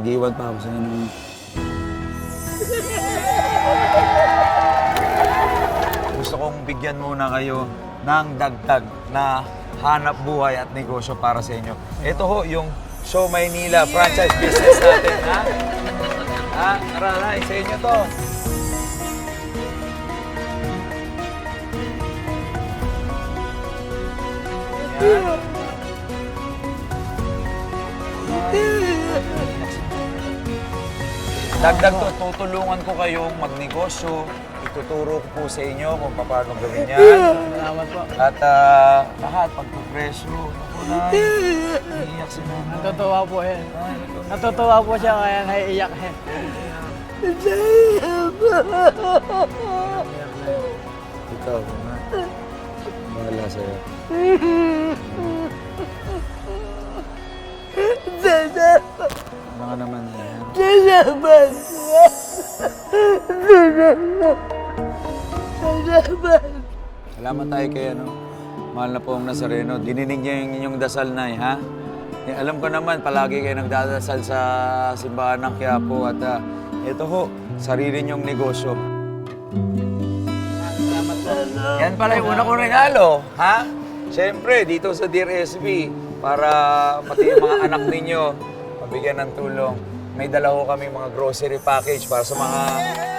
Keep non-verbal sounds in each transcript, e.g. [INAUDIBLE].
Mag-iwan pa ako sa inyo. ng- Gusto kong bigyan muna kayo ng dagdag na hanap buhay at negosyo para sa inyo. Ito ho, yung Show Maynila franchise business natin, ha? Ha? Aranay, sa inyo to. Yan. Dagdag to, tutulungan ko kayong magnegosyo. Ituturo ko po sa inyo kung paano gawin yan. Salamat po. At ah, lahat, pagpupresyo. Ako na, iiyak si mama. Natutuwa po eh. Ito. Natutuwa po siya kaya naiiyak eh. Ikaw, ma. Bahala sa'yo. [LAUGHS] yan? Salamat tayo kay ano. Mahal na po ang Nazareno. Dininig niya yung inyong dasal na ha? Eh, alam ko naman, palagi kayo nagdadasal sa simbahan ng Quiapo at ah, ito ho, sarili niyong negosyo. Salamat po. Yan pala yung una kong regalo, ha? Siyempre, dito sa Dear SB, para pati yung mga anak ninyo, mabigyan ng tulong. May dala ho kami mga grocery package para sa mga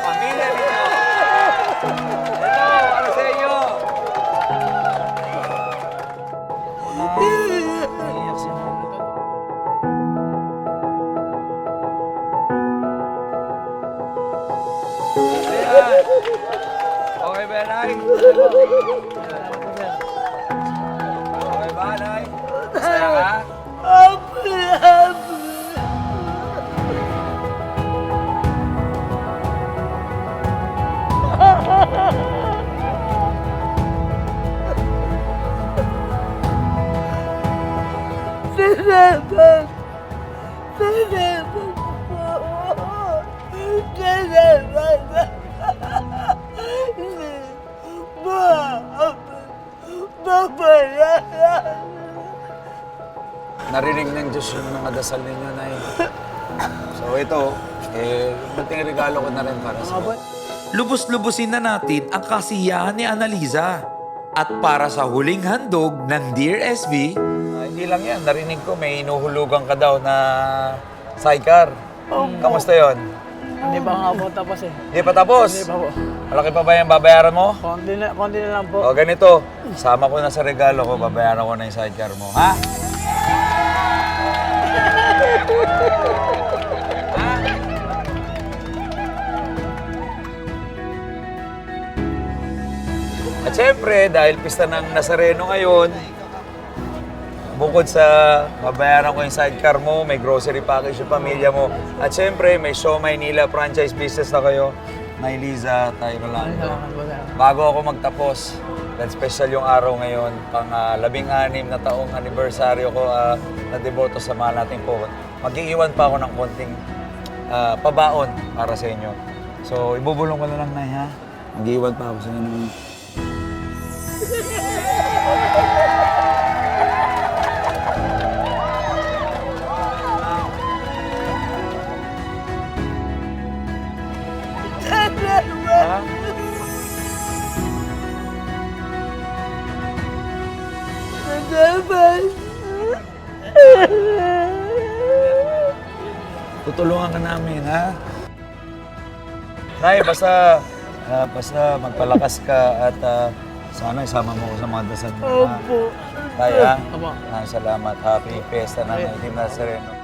pamilya ninyo. Ito, para sa inyo. Okay ba, Nay? Okay ba, Nay? Masaya ka? Salamat! Salamat po! Salamat! Babayaran! Narinig ng Diyos yung mga dasal ninyo, Nay. So ito, eh, munting regalo ko na rin para sa. Lubos-lubusin na natin ang kasiyahan ni Annaliza. At para sa huling handog ng Dear SB, Ah, hindi lang yan, narinig ko may inuhulugan ka daw na sidecar. Kamusta yon? Hindi pa nga po tapos eh. Hindi pa tapos. Hindi pa po. Malaki pa ba yung babayaran mo? Konti na, konti na lang po. O ganito, sama ko na sa regalo ko, babayaran ko na yung sidecar mo, ha? [LAUGHS] At syempre, dahil pista ng Nazareno ngayon, bukod sa babayaran ko yung sidecar mo, may grocery package yung pamilya mo, at syempre, may Show Maynila franchise business na kayo, Nay Liza, Tay Rolando. Bago ako magtapos, dahil special yung araw ngayon, pang ah, labing-anim na taong anibersaryo ko ah, na deboto sa mahal nating po. Mag-iiwan pa ako ng konting ah, pabaon para sa inyo. So, ibubulong ko na lang, Nay, ha? Mag-iiwan pa ako sa inyo. Tutulungan ka namin, ha? Nay, basta, ah, basta magpalakas ka at ah, sana isama mo ko sa mga dasal mo? Opo. Tay, ha? Opo. Ah, salamat. Happy Fiesta ng Itim Nazareno.